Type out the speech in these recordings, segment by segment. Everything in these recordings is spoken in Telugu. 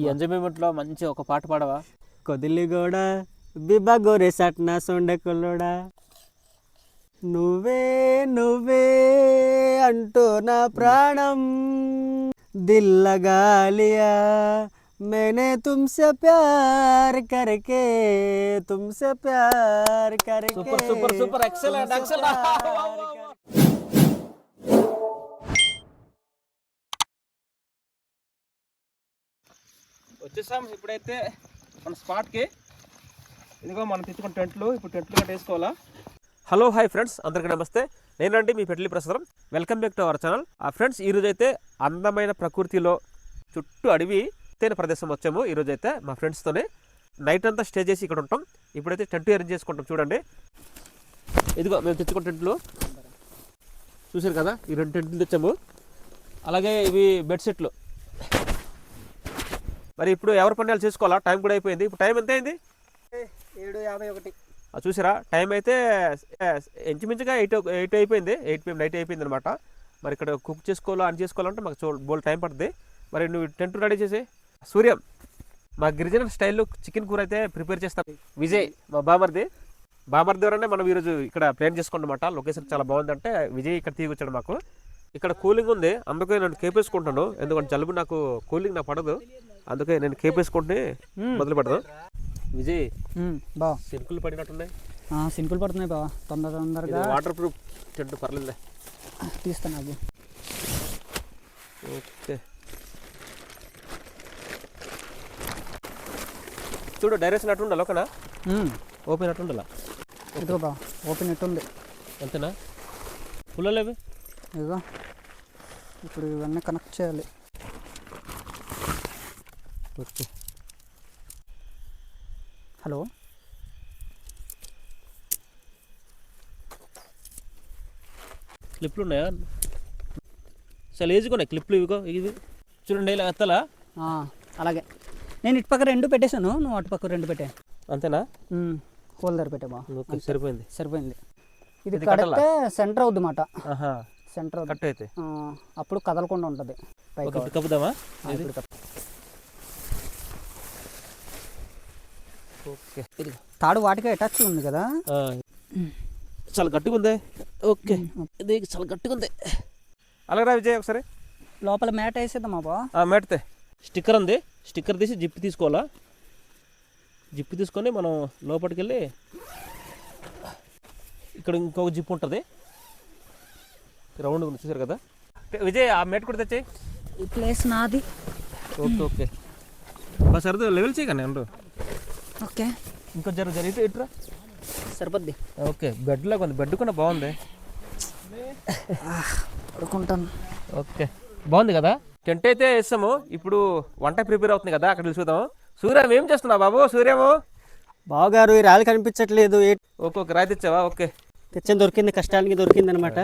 బావా ఈ ఎంజాయ్మెంట్ లో మంచి ఒక పాట పాడవా కొదిలిగోడ బిబ్బా గోరే సట్న సొండెకుల్లోడా నువ్వే నువ్వే అంటూ నా ప్రాణం దిల్లగాలియా मैंने तुमसे प्यार करके तुमसे प्यार करके super super super excellent excellent వచ్చేసాం ఇప్పుడైతే మన స్పాట్కి. ఇదిగో మనం తెచ్చుకున్న టెంట్లు ఇప్పుడు టెంట్లు కట్టేసుకోవాలా హలో హాయ్ ఫ్రెండ్స్ అందరికీ నమస్తే. నేనండి మీ Petli Prasadam. Welcome back to our channel. ఆ ఫ్రెండ్స్ ఈరోజు అయితే అందమైన ప్రకృతిలో చుట్టూ అడవి తేనె ప్రదేశం వచ్చాము. ఈరోజు అయితే మా ఫ్రెండ్స్తోనే నైట్ అంతా స్టే చేసి ఇక్కడ ఉంటాం. ఇప్పుడైతే టెంట్ అరేంజ్ చేసుకుంటాం. చూడండి. ఇదిగో మేము తెచ్చుకున్న టెంట్లు. చూసారు కదా? ఈ రెండు టెంట్లు తెచ్చాము. అలాగే ఇవి బెడ్ సెట్లు. మరి ఇప్పుడు ఎవరి పనులు చేసుకోవాలా? టైం కూడా అయిపోయింది. ఇప్పుడు టైం ఎంత అయింది ఏడు యాభై ఒకటి. చూసారా? టైం అయితే ఇంచుమించుగా ఎయిట్ ఎయిట్ అయిపోయింది. ఎయిట్ పిఎం నైట్ అయిపోయింది అనమాట మరి ఇక్కడ కుక్ చేసుకోవాలో అని చేసుకోవాలంటే మాకు చూ బోల్ టైం పడుతుంది మరి నువ్వు టెంట్ రెడీ చేసి. సూర్యం మా గిరిజన స్టైల్లో చికెన్ కూర అయితే ప్రిపేర్ చేస్తాం. విజయ్ మా బామర్ది. బామర్ది ఎవరంటే మనం ఈరోజు ఇక్కడ ప్లాన్ చేసుకుంటామన్నమాట లొకేషన్ చాలా బాగుందంటే విజయ్ ఇక్కడ తీసుకొచ్చాడు మాకు. ఇక్కడ కూలింగ్ ఉంది. అందుకే నేను కేపేసుకుంటాను ఎందుకంటే జలుబు నాకు కూలింగ్ నాకు పడదు. అందుకే నేను కేపేసుకుంటే మొదలు పెడదాం విజయ్ బా. సిరుకులు పడినట్టున్నాయి. సింపుల్ పడుతున్నాయి బావా తొందర తొందరగా వాటర్ ప్రూఫ్ టెంట్ పర్లేదులే. తీస్తాను అది. ఓకే. చూడు డైరెక్షన్ అటు ఉండాలి ఓకేనా? ఓపెన్ అటు ఉండాలా ఇదిగో బా ఓపెన్ నెట్ ఉంది అంతేనా? పుల్లలేవి? ఇదిగో. ఇప్పుడు ఇవన్నీ కనెక్ట్ చేయాలి. ఓకే. హలో. క్లిప్లు ఉన్నాయా? చాలా ఈజీగా ఉన్నాయి క్లిప్లు ఇవిగో ఇవి. చూడండి ఇలా ఎత్తలా? అలాగే. నేను ఇటు పక్క రెండు పెట్టేశాను. నువ్వు అటు పక్క రెండు పెట్టే. అంతేనా? హోల్ దగ్గర పెట్టే బా. ఓకే సరిపోయింది. సరిపోయింది. ఇది కడితే సెంటర్ అవుద్ది మాట సెంటర్ కట్ అయితే అప్పుడు కదలకుండా ఉంటుంది. కప్పుదామా ఆ, ఇప్పుడు కప్- ఓకే. తాడు వాటికి అటాచ్ ఉంది కదా? చాలా గట్టిగా ఉంది. ఓకే. ఇది చాలా గట్టిగా ఉంది. అలాగే విజయ్ ఒకసారి. లోపల మ్యాట్ వేసేద్దామా బా ఆ, మెడితే స్టిక్కర్ ఉంది. స్టిక్కర్ తీసి జిప్ తీసుకోవాలా? జిప్ తీసుకొని మనం లోపలికి వెళ్ళి ఇక్కడ ఇంకొక జిప్ ఉంటుంది. రౌండ్ ఉంది చూసారు కదా? విజయ్ ఆ మెట్ కూడా తెచ్చాయి. ఈ ప్లేస్ నాది. Okay okay. బస్ సరదా లెవెల్ చేయగానే ఉండు. ఓకే. ఇంకో జర జర ఇటు ఇటురా. సరిపోద్ది. ఓకే బెడ్ లాగా ఉంది. బెడ్ కూడా బాగుంది. పడుకుంటాను. ఓకే. బాగుంది కదా? టెంట్ అయితే వేస్తాము ఇప్పుడు వంట ప్రిపేర్ అవుతుంది కదా అక్కడ చూద్దాం సూర్యం ఏం చేస్తున్నావు బాబు? సూర్యము? బావగారు ఈ రాళ్ళు కనిపించట్లేదు. ఏ ఓకే ఓకే రాయి తెచ్చావా ఓకే. తెచ్చని దొరికింది కష్టానికి దొరికింది అనమాట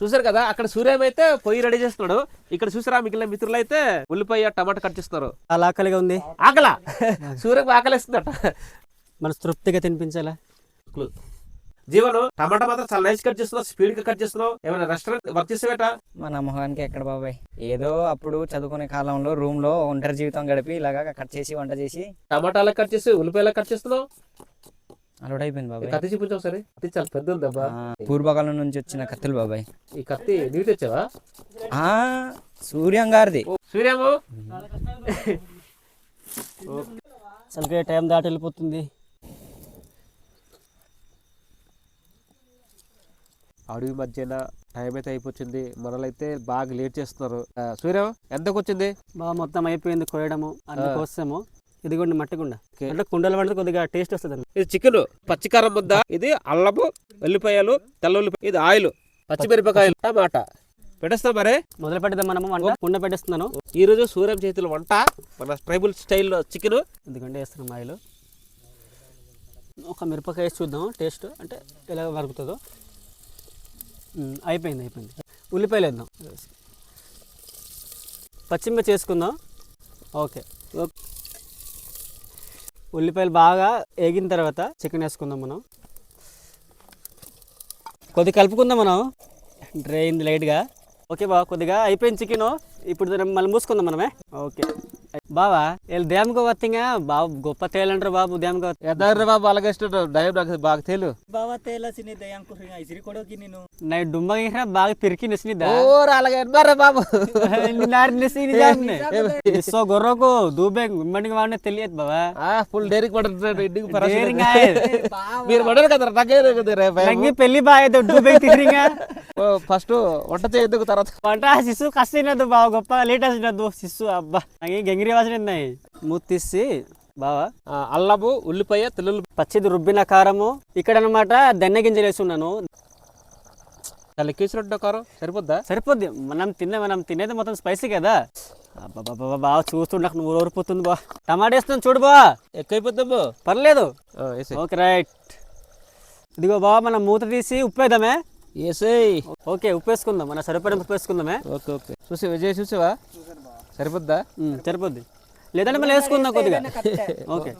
చూసారు కదా అక్కడ సూర్యం అయితే పొయ్యి రెడీ చేస్తున్నాడు. ఇక్కడ చూసారా మిగిలిన మిత్రులు అయితే ఉల్లిపాయ టమాటా కట్ చేస్తున్నారు. చాలా ఆకలిగా ఉంది. ఆకలా? సూర్యకు ఆకలిస్తుందట. మన తృప్తిగా తినిపించాలా? జీవను టమాటా మాత్రం చాలా నైస్ కట్ చేస్తున్నావు స్పీడ్గా కట్ చేస్తున్నావు. ఏమైనా రెస్టారెంట్ వర్క్ చేసేవేట? మన మొహానికి ఎక్కడ బాబాయ్? ఏదో అప్పుడు చదువుకునే కాలంలో రూమ్లో ఒంటరి జీవితం గడిపి ఇలాగా కట్ చేసి వంట చేసి. టమాటాలకు కట్ చేసి ఉల్లిపాయలకు కట్ చేస్తున్నావు? అలవాటైపోయింది బాబాయ్. కత్తి చూపించు ఒకసారి. కత్తి చాలా పెద్ద ఉంది అబ్బా ఆ, పూర్వకాలం నుంచి వచ్చిన కత్తులు బాబాయ్. ఈ కత్తి నీటి తెచ్చావా ఆ సూర్యం గారిది. ఓ, సూర్యము? అసలుకే టైం దాటి వెళ్ళిపోతుంది. అడవి మధ్యన టైం అయితే అయిపోతుంది. మనలైతే బాగా లేట్ చేస్తున్నారు. సూర్యం ఎంతకు వచ్చింది బాగా మొత్తం అయిపోయింది కోయడము అన్ని ఆ. కోసాము ఇదిగోండి మట్టి కుండ. అంటే కుండల వంట కొద్దిగా టేస్ట్ వస్తుంది ఇది చికెన్ పచ్చికారం ముద్ద ఇది అల్లము వెల్లిపాయలు తెల్ల ఉల్లిపాయ ఇది ఆయిల్ పచ్చిమిరపకాయలు టమాటా. పెట్టేస్తాం మరి. మొదలు పెడదాం మనము వంట. కుండ పెట్టేస్తున్నాను. ఈ రోజు సూర్యం చేతుల వంట మన ట్రైబల్ స్టైల్లో చికెన్. ఇదిగోండి వేస్తున్నాం ఆయిల్. ఒక మిరపకాయ వేసి చూద్దాం టేస్ట్ అంటే ఎలా వరుగుతుందో. అయిపోయింది అయిపోయింది. ఉల్లిపాయలు వేద్దాం. పచ్చిమిర్చి చేసుకుందాం ఓకే. ఓకే. ఉల్లిపాయలు బాగా వేగిన తర్వాత చికెన్ వేసుకుందాం మనం. కొద్ది కలుపుకుందాం మనం. డ్రై అయింది లైట్గా. ఓకే బావ కొద్దిగా అయిపోయింది చికెను. ఇప్పుడు మళ్ళీ మూసుకుందాం మనమే. ఓకే. బావా వీళ్ళు డ్యామ్కి వస్తుంగా బాబు గొప్ప తేలంటారు బాబు డ్యామ్కి ఎదారు బాబు అలాగే ఇష్టం దయ నాకు బాగా తేలు బావా తేలా సిని దయాంకు ఇసిరి కొడోకి నేను నై డుమ్మ గీసిన బాగా తిరిగి నెసినిద్దా ఓ అలాగే ఎన్నారా బాబు. సో గొర్రకు దూబే ఇమ్మడికి వాడిన తెలియదు బావా. ఫుల్ డైరీ పడుతున్నాడు ఇంటికి. ఆయ్. మీరు పడరు కదా నాకే కదా రే భయం. రంగి పెళ్ళి బాగా దూబే తిరిగా ఫస్ట్ వంట చేయొద్దు తర్వాత. వంట శిశు కసినద్దు బావ గొప్ప లేట్ వచ్చినద్దు శిశు అబ్బా. గంగిరి వాసన ఉన్నాయి మూత తీసి బావా అల్లము ఉల్లిపాయ తెల్లుల్లి పచ్చిది రుబ్బిన కారము ఇక్కడ అనమాట దెన్న గింజలు వేసున్నాను. చాలా ఎక్కేసినట్టు కారం సరిపోద్దా? సరిపోద్ది. మనం తినే మనం తినేది మొత్తం స్పైసీ కదా. బాగా చూస్తుండక నువ్వు ఊరిపోతుంది బా. టమాటా వేస్తున్నాను చూడు బా. ఎక్కువైపోద్దాము పర్లేదు. Okay right. ఇదిగో బావ మనం మూత తీసి ఉప్పు వేద్దామే. వేసేయ్. ఓకే ఉప్పు వేసుకుందాం మన సరిపడిన ఉప్పు వేసుకుందామే. Okay okay. చూసి విజయ్ చూసావా? సరిపోద్దా? సరిపోద్ది. లేదంటే మళ్ళీ వేసుకుందాం కొద్దిగా. ఓకే.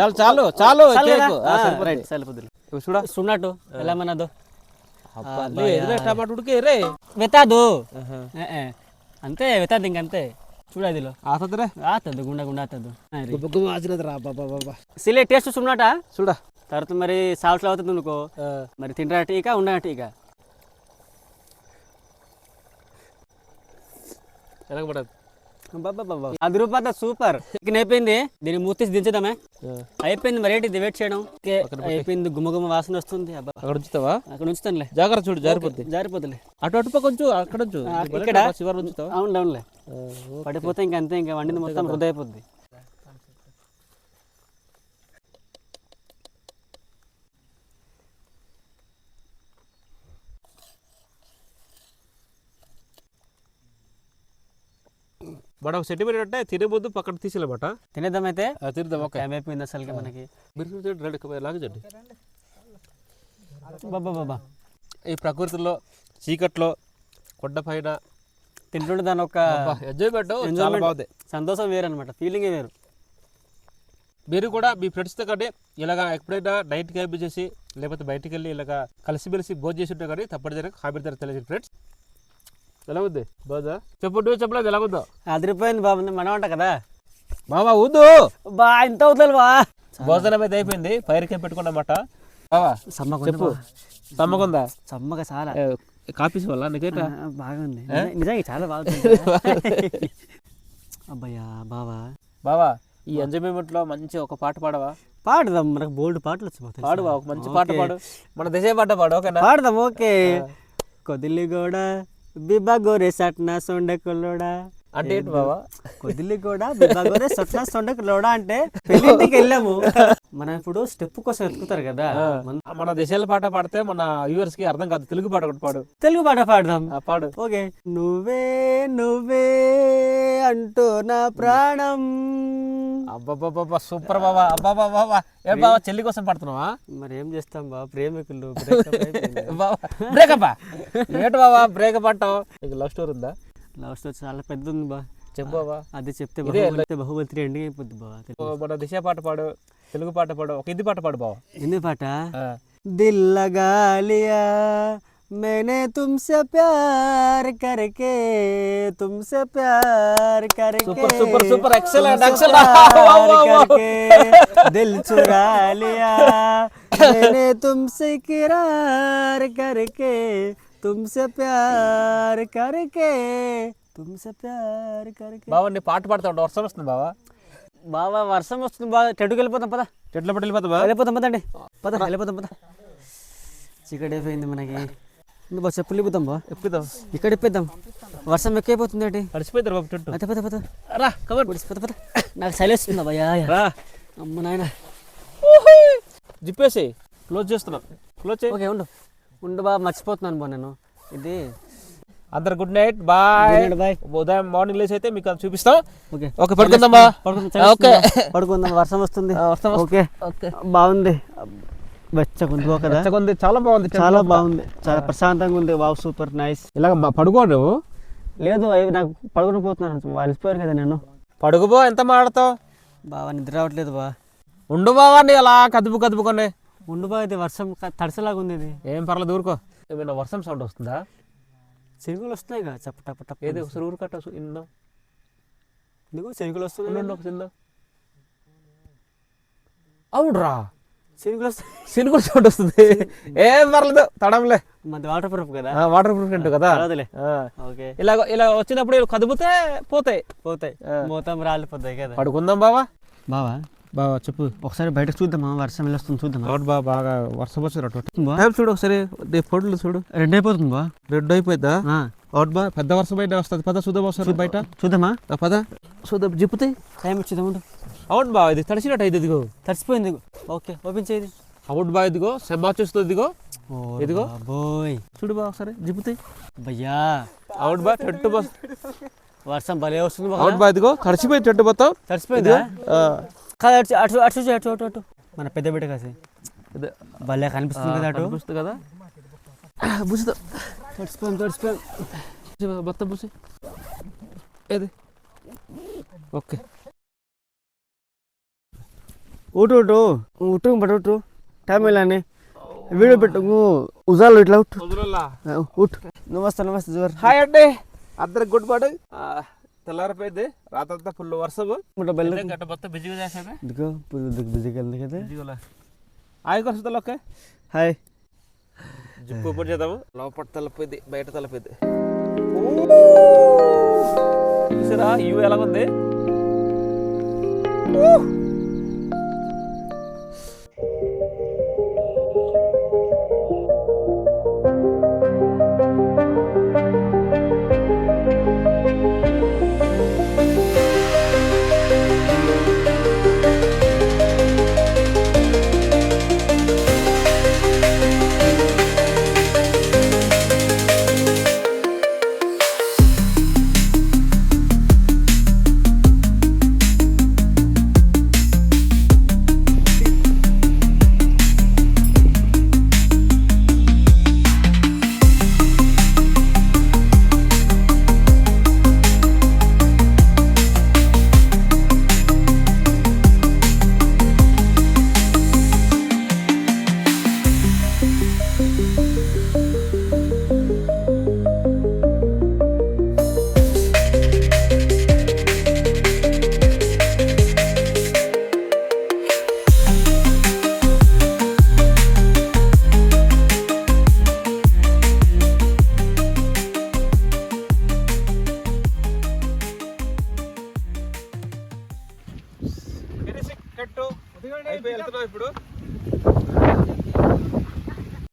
చాలు చాలు చాలు. రైట్ సరిపోద్ది. చూడా. సున్నట్టు ఎలా మనదో. టమాటా ఉడికే రే. వెతాదు. అంతే వెతాదు ఇంకంతే చూడదిలో ఆతద్రే? ఆతద్దు గుండా గుండా ఆతద్దు గుబ్బ ఆచినది రా బాబా బాబా సిలే టేస్ట్ సున్నట? చూడా? తర్వాత మరి సాల్ట్ అవుతుంది అనుకో. మరి తినరా టీకా ఉండరా టీకా ఎనగబడదు అది రూపాయలు సూపర్. చికెన్ అయిపోయింది. దీన్ని మూతీసి దించుదామే. అయిపోయింది మరి. ఏంటి వెయిట్ చేయడం? అయిపోయింది. గుమ్మ గుమ్మ వాసన వస్తుంది. అక్కడ ఉంచుతావా? అక్కడ ఉంచుతానులే. జాగ్రత్త చూడు జారిపోద్ది. జారిపోతులే అటు అటు పక్క కొంచెం అక్కడ ఉంచు. ఇక్కడ? చివరి ఉంచుతావా? అవును అవునులే. పడిపోతే ఇంక అంతే ఇంకా వండింది మొత్తం వృధా అయిపోద్ది. ఒక సెంటిమీటర్ అంటే తినే ముందు పక్కన తీసేయాలన్నమాట. తినేద్దామైతే? తిరుదాం ఓకే. టైం అయిపోయింది అసలుకి మనకి. లాగజండి బాబా బాబా ఈ ప్రకృతిలో చీకట్లో కొండ పైన తింటుండే దాని ఒక ఎంజాయ్మెంట్ చాలా. బాగుంది. సంతోషం వేరు అనమాట ఫీలింగే వేరు. మీరు కూడా మీ ఫ్రెండ్స్తో కంటే ఇలాగా ఎప్పుడైనా నైట్ క్యాంప్ చేసి లేకపోతే బయటికి వెళ్ళి ఇలాగా కలిసిమెలిసి భోజనం చేసి ఉంటే కానీ తప్పనిసరిగా హాబీ ధర తెలియదు ఫ్రెండ్స్ ఎలా ఉంది బాగుందా చెప్పు చెప్పలేదు ఎలా ఉందో అదిరిపోయింది బాబు మనం అంట కదా? బాబా ఊదు బా ఇంత అవుతుంది బా. భోజనం అయితే అయిపోయింది. ఫైర్ క్యాంప్ పెట్టుకున్నమాట బాబా సమ్మగా చెప్పు. సమ్మగుందా సమ్మగా చాలా. కాపీ వల్ల నీకేట ఆ, బాగుంది నిజ- నిజంగా చాలా బాగుంది అబ్బయ్యా బావా. బావా ఈ ఎంజాయ్మెంట్లో మంచి ఒక పాట పాడవా? పాడదాం మనకు బోల్డ్ పాటలు వచ్చిపోతాయి పాడు బావ, ఒక మంచి పాట పాడు. మన దేశే పాట పాడు ఓకేనా? పాడదాం ఓకే. కొదిలి కూడా బిబ్బా గోరే సట్న సొండ కొల్లోడా అంటే ఏంటి బావా? కొదిలి కూడా బిబ్బా గోరే సట్న సొండ కొల్లోడా అంటే పెళ్ళింటికి వెళ్ళాము. మనం ఇప్పుడు స్టెప్ కోసం ఎత్తుకుతారు కదా. మన- మన దేశాల పాట పాడితే మన వ్యూవర్స్కి అర్థం కాదు. తెలుగు పాట ఒకటి పాడు. తెలుగు పాట పాడదాం. పాడు. ఓకే. నువ్వే నువ్వే అంటూ నా ప్రాణం. అబ్బాబ్బాబ్బా సూపర్ బాబా అబ్బాబా బాబా ఏ బాబా చెల్లి కోసం పడుతున్నావా? మరి ఏం చేస్తాం బా ప్రేమికులు. బాబా బ్రేకప్ ఏంటి బాబా బ్రేకప్ అంటావు? నీకు లవ్ స్టోరీ ఉందా? లవ్ స్టోరీ చాలా పెద్ద ఉంది బా చెప్పు బాబా అది చెప్తే ఇదే బహుమతి బహుమతి ఎండింగ్ అయిపోద్ది బా ఓ, మన దిశ పాట పాడు తెలుగు పాట పాడు ఒక హిందీ పాట పాడు బావా ఎన్ని పాట ఆ. దిల్ లగా లియా मैंने तुमसे प्यार करके तुमसे प्यार करके Super, super, super, excellent, तुमसे excellent. प्यार Wow, wow, wow. करके दिल चुरा लिया मैंने तुमसे किरार करके తుమ్సె ప్యార్ కరికే తుమ్సె ప్యార్ కరికే. బావా నీ పాట పాడుతా ఉంటా వర్షం వస్తుంది బావా. బావా వర్షం వస్తుంది బావా. చెట్టుకు వెళ్ళిపోతాం పదా. చెట్ల పట్టు వెళ్ళిపోతాం బావా. వెళ్ళిపోతాం పదండి. పద వెళ్ళిపోతాం పదా. చీకటి అయిపోయింది మనకి. నువ్వు బస్ ఎప్పుడు వెళ్ళిపోతాం బా ఎప్పుదాం ఇక్కడ ఇప్పిద్దాం. వర్షం ఎక్కువైపోతుంది ఏంటి? తడిసిపోతారు బాబు చెట్టు. అయితే పద పద. రా కవర్ పద పద. నాకు సైలెన్స్ ఉందా భయ్యా రా. అమ్మ నాయన. జిప్పేసి. క్లోజ్ చేస్తున్నా. క్లోజ్ చేయి. ఓకే ఉండు. ఉండు బా మర్చిపోతున్నాను బా నేను. ఇది. అందరు గుడ్ నైట్ బాయ్. bye. ఉదయం మార్నింగ్ లేచి అయితే మీకు అది చూపిస్తాం. ఓకే. ఓకే పడుకుందాం ఓకే. పడుకుందాం వర్షం వస్తుంది. వర్షం ఓకే. ఓకే. బాగుంది. వెచ్చకుంది బా కదా. ఉంది చాలా బాగుంది చాలా బాగుంది. చాలా ప్రశాంతంగా ఉంది. Wow super nice. ఇలాగ మా- పడుకో నువ్వు. లేదు నాకు పడుకుని పోతున్నాను అలసిపోయారు కదా నేను. పడుకోబో ఎంత మాడతావు? బావా నిద్ర రావట్లేదు బా. ఉండు బావా అలా కదుపు కదుపుకొని. ఉండు బా ఇది వర్షం తడిసెలాగా ఉంది ఇది. ఏం పర్లేదు ఊరుకో. ఏమైనా వర్షం సౌండ్ వస్తుందా? శనుగులు వస్తున్నాయి కదా చప్ప టప్ప టప్ప ఏది ఒకసారి ఊరు కట్ట ఇందాం ఇదిగో శనుగులు వస్తున్నాయి ఒక సిందా అవునరా. శనుగులు వస్తాయి సినుగుడు సౌండ్ వస్తుంది. ఏం పర్లేదు తడంలే. మాది వాటర్ ప్రూఫ్ కదా. వాటర్ ప్రూఫ్ అంటూ కదా. ఓకే. ఇలా ఇలా వచ్చినప్పుడు కదిపితే పోతాయి. పోతాయి. మొత్తం రాలిపోతాయి కదా. పడుకుందాం బావా. బావా బావా చెప్పు. ఒకసారి బయటకు చూద్దామా? వర్షం వెళ్ళొస్తుంది చూద్దామా? అవును బా బాగా వర్షం వచ్చినట్టు బా టైం చూడు ఒకసారి? పొడులు చూడు. రెండు అయిపోతుంది బా రెడ్ అవును బా పెద్ద వర్షం బయట వస్తుంది. పద చూద్దాం ఒకసారి బయట. చూద్దామా? పద. చూద్దాం. జిప్పుతాయి టైం వచ్చిందా ముందు అవును బా ఇది తడిచినట్టు అయింది ఇదిగో. తడిసిపోయింది ఓకే ఓపెన్ చేయది అవును బా ఇదిగో. సెమ్మ వచ్చేస్తుంది ఇదిగో. ఇదిగో. బోయ్ చూడు బా ఒకసారి జిప్పుతాయి భయ్యా అవును బా టెంట్ బస్ వర్షం భలే వస్తుంది బాగా. అవును బా ఇదిగో. తడిచిపోయి టెంట్ మొత్తం. తడిసిపోయిందా? ఆ, కాదు అటు అటు అటు అటు అటు అటు మన పెద్ద బిడ్డ కాసి. భలే కనిపిస్తుంది కదా అటు. కనిపిస్తుంది కదా. బుసుదా తడిసిపోయాం తడిసిపోయాం బుసి. ఏది? ఓకే. ఊటు ఊటు. ఉట్టు బట్ ఉట్టు టైం వెళ్ళాని వీడియో పెట్టు. ఉజాలు ఇట్లా ఉట్టు ఉట్టు నమస్తే నమస్తే జోర్ హాయ్ అండి. అందరికి గుడ్ మార్నింగ్. తెల్లారిపోయింది. రాత్రంతా ఫుల్ వర్షము. గంట మొత్తం బిజీగా చేసామే ఇదిగో బిజీగా వెళ్ళి కదా. బిజీగా హాయ్ వస్తుంది ఓకే హాయ్. జిప్పు ఓపెన్ చేద్దాము. లోపల తలపోయింది బయట తలపోయింది చూసారా ఇవి ఎలా